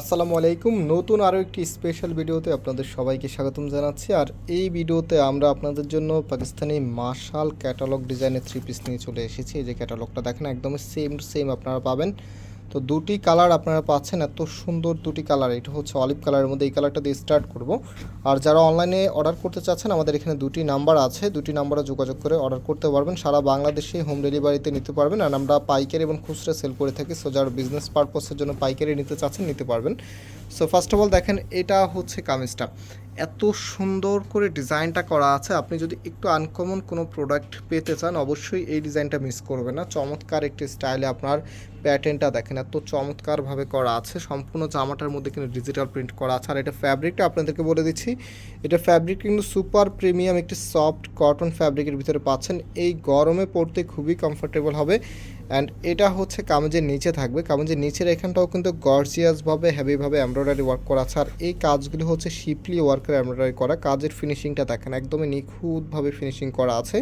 আসসালামু আলাইকুম। নতুন আরও একটি স্পেশাল ভিডিওতে আপনাদের সবাইকে স্বাগতম জানাচ্ছি। আর এই ভিডিওতে আমরা আপনাদের জন্য পাকিস্তানি মার্শাল ক্যাটালগ ডিজাইনের থ্রি পিস নিয়ে চলে এসেছি। এই যে ক্যাটালগটা দেখেন, একদম সেম টু সেম আপনারা পাবেন। তো দুটি কালার আপনারা পাচ্ছেন, এত সুন্দর দুটি কালার। এটা হচ্ছে অলিভ কালারের মধ্যে এই কালারটা দিয়ে স্টার্ট করব। আর যারা অনলাইনে অর্ডার করতে চাচ্ছেন, আমাদের এখানে দুটি নাম্বার আছে। দুটি নাম্বারে যোগাযোগ করে অর্ডার করতে পারবেন। সারা বাংলাদেশে হোম ডেলিভারিতে নিতে পারবেন। আর আমরা পাইকারি এবং খুচরা সেল করে থাকি। সো যারা বিজনেস পারপসের জন্য পাইকারি নিতে চাচ্ছেন, নিতে পারবেন। সো ফার্স্ট অফ অল দেখেন, এটা হচ্ছে কামিজটা। এত সুন্দর করে ডিজাইনটা করা আছে। আপনি যদি একটু আনকমন কোনো প্রোডাক্ট পেতে চান, অবশ্যই এই ডিজাইনটা মিস করবে না। চমৎকার একটি স্টাইলে আপনার প্যাটার্নটা দেখেন, এত চমৎকারভাবে করা আছে। সম্পূর্ণ জামাটার মধ্যে কিন্তু ডিজিটাল প্রিন্ট করা আছে। আর এটা ফ্যাব্রিকটা আপনাদেরকে বলে দিচ্ছি, এটা ফ্যাব্রিক কিন্তু সুপার প্রিমিয়াম একটি সফট কটন ফ্যাব্রিকের ভিতরে পাচ্ছেন। এই গরমে পড়তে খুবই কমফোর্টেবল হবে। অ্যান্ড এটা হচ্ছে কামিজের নিচে থাকবে। কামিজের নিচের এখানটাও কিন্তু গর্জিয়াসভাবে হেভিভাবে এমব্রয়ডারি ওয়ার্ক করা আছে। আর এই কাজগুলি হচ্ছে শিপলি ওয়ার্কের এমব্রয়ডারি করা। কাজের ফিনিশিংটা দেখেন, একদমই নিখুঁতভাবে ফিনিশিং করা আছে।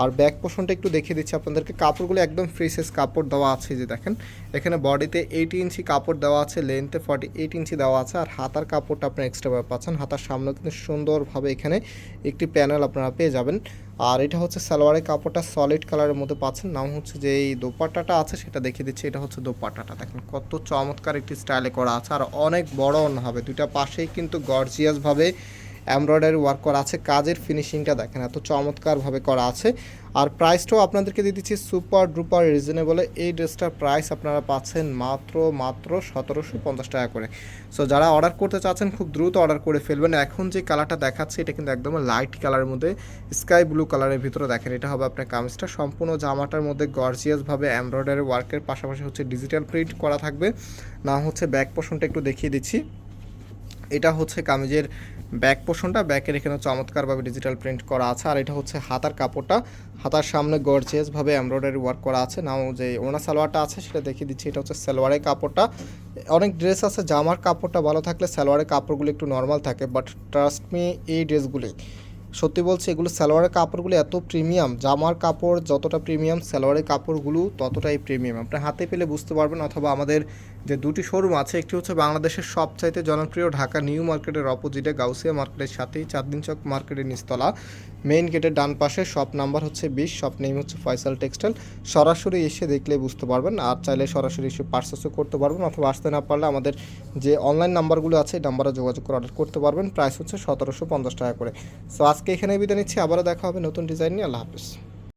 আর ব্যাক পোর্শনটা একটু দেখিয়ে দিচ্ছি আপনাদেরকে। কাপড়গুলো একদম ফ্রি সাইজ কাপড় দেওয়া আছে যে দেখেন। এখানে বডিতে এইট ইঞ্চি কাপড় দেওয়া আছে লেন্থে ফর্টি এইট ইঞ্চি দেওয়া আছে, আর হাতার কাপড়টা আপনার এক্সট্রাভাবে পাচ্ছেন। হাতার সামনে কিন্তু সুন্দরভাবে এখানে একটি প্যানেল আপনারা পেয়ে যাবেন। আর এটা হচ্ছে সালোয়ারের কাপড়টা সলিড কালারের মধ্যে পাচ্ছেন। নাম হচ্ছে যে এই দোপাট্টাটা আছে, সেটা দেখিয়ে দিচ্ছি। এটা হচ্ছে দোপাট্টাটা। দেখেন কত চমৎকার একটি স্টাইলে করা আছে। আর অনেক বড় অন্য হবে। দুইটা পাশেই কিন্তু গর্জিয়াসভাবে এমব্রয়ডারি ওয়ার্ক করা আছে, কাজের ফিনিশিংটা দেখেন এত চমৎকারভাবে করা আছে। আর প্রাইসটাও আপনাদেরকে দিয়ে দিচ্ছি সুপার ড্রুপার রিজনেবলে। এই ড্রেসটার প্রাইস আপনারা পাচ্ছেন মাত্র মাত্র সতেরোশো পঞ্চাশ টাকা করে। সো যারা অর্ডার করতে চাচ্ছেন, খুব দ্রুত অর্ডার করে ফেলবেন। এখন যে কালারটা দেখাচ্ছে, এটা কিন্তু একদম লাইট কালারের মধ্যে, স্কাই ব্লু কালারের ভিতরে দেখেন, এটা হবে আপনার কামিজটা। সম্পূর্ণ জামাটার মধ্যে গর্জিয়াসভাবে এমব্রয়ডারি ওয়ার্কের পাশাপাশি হচ্ছে ডিজিটাল প্রিন্ট করা থাকবে। না হচ্ছে ব্যাক পোর্শনটা একটু দেখিয়ে দিচ্ছি। এটা হচ্ছে কামিজের ব্যাক পোর্শনটা। ব্যাকের এখানে চমৎকারভাবে ডিজিটাল প্রিন্ট করা আছে। আর এটা হচ্ছে হাতার কাপড়টা। হাতার সামনে গর্জিয়াসভাবে এমব্রয়ডারি ওয়ার্ক করা আছে। নাও যে ওনা সালোয়ারটা আছে, সেটা দেখিয়ে দিচ্ছি। এটা হচ্ছে সালোয়ারের কাপড়টা। অনেক ড্রেস আছে, জামার কাপড়টা ভালো থাকলে সালোয়ারের কাপড়গুলো একটু নর্মাল থাকে বাট ট্রাস্ট মি এই ড্রেসগুলি সত্যি বলছি, এগুলো সালোয়ারের কাপড়গুলো এত প্রিমিয়াম, জামার কাপড় যতটা প্রিমিয়াম, সালোয়ারের কাপড়গুলো ততটাই প্রিমিয়াম। আপনি হাতে পেলে বুঝতে পারবেন, অথবা আমাদের যে দুটি শোরুম আছে, একটি হচ্ছে বাংলাদেশের সবচাইতে জনপ্রিয় ঢাকা নিউ মার্কেটের অপোজিটে, গাউসিয়া মার্কেটের সাথেই চাঁদদিন চক মার্কেটের নিচতলা। মেইন গেটের ডান পাশে শপ নাম্বার হচ্ছে বিশ শপ নেম হচ্ছে ফয়সাল টেক্সটাইল সরাসরি এসে দেখলে বুঝতে পারবেন, আর চাইলে সরাসরি এসে পার্সেসও করতে পারবেন, অথবা আসতে না পারলে আমাদের যে অনলাইন নাম্বারগুলো আছে, এই নাম্বারে যোগাযোগ করে অর্ডার করতে পারবেন। প্রাইস হচ্ছে সতেরোশো পঞ্চাশ টাকা করে। সো আজকে এখানে বিদায় নিচ্ছি আবারও দেখা হবে নতুন ডিজাইন নিয়ে। আল্লাহ হাফিজ।